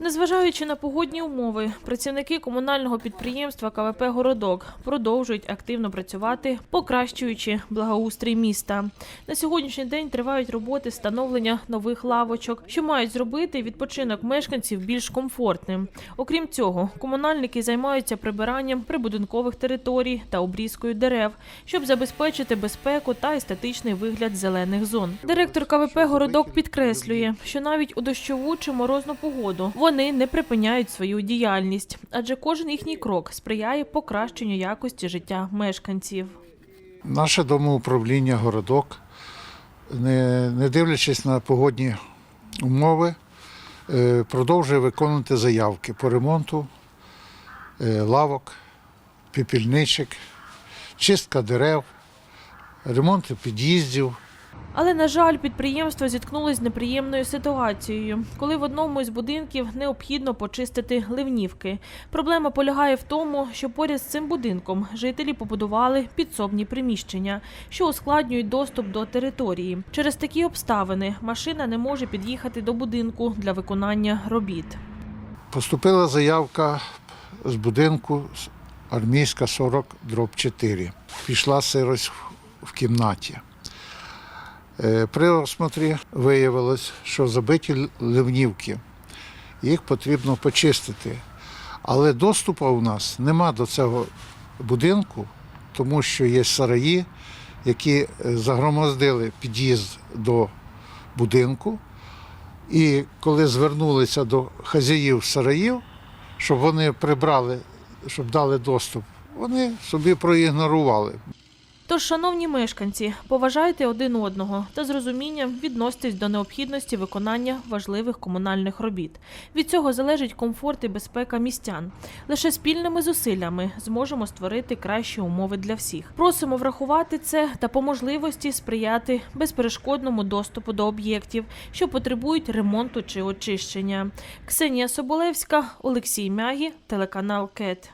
Незважаючи на погодні умови, працівники комунального підприємства КВП Городок продовжують активно працювати, покращуючи благоустрій міста. На сьогоднішній день тривають роботи встановлення нових лавочок, що мають зробити відпочинок мешканців більш комфортним. Окрім цього, комунальники займаються прибиранням прибудинкових територій та обрізкою дерев, щоб забезпечити безпеку та естетичний вигляд зелених зон. Директор КВП Городок підкреслює, що навіть у дощову чи морозну погоду вони не припиняють свою діяльність, адже кожен їхній крок сприяє покращенню якості життя мешканців. Наше домоуправління городок, не, не дивлячись на погодні умови, е, продовжує виконувати заявки по ремонту е, лавок, піпільничок, чистка дерев, ремонт під'їздів. Але на жаль, підприємство зіткнулось з неприємною ситуацією, коли в одному із будинків необхідно почистити ливнівки. Проблема полягає в тому, що поряд з цим будинком жителі побудували підсобні приміщення, що ускладнюють доступ до території. Через такі обставини машина не може під'їхати до будинку для виконання робіт. Поступила заявка з будинку армійська 40 дроб 4. Пішла сирость в кімнаті. Е, При осмотрі виявилось, що забиті ливнівки. Їх потрібно почистити. Але доступу у нас нема до цього будинку, тому що є сараї, які е, загромоздили під'їзд до будинку. І коли звернулися до хазяїв сараїв, щоб вони прибрали, щоб дали доступ, вони собі проігнорували. Тож, шановні мешканці, поважайте один одного та з розумінням відноситесь до необхідності виконання важливих комунальних робіт. Від цього залежить комфорт і безпека містян. Лише спільними зусиллями зможемо створити кращі умови для всіх. Просимо врахувати це та по можливості сприяти безперешкодному доступу до об'єктів, що потребують ремонту чи очищення. Ксенія Соболевська, Олексій Мягі, телеканал КЕТ.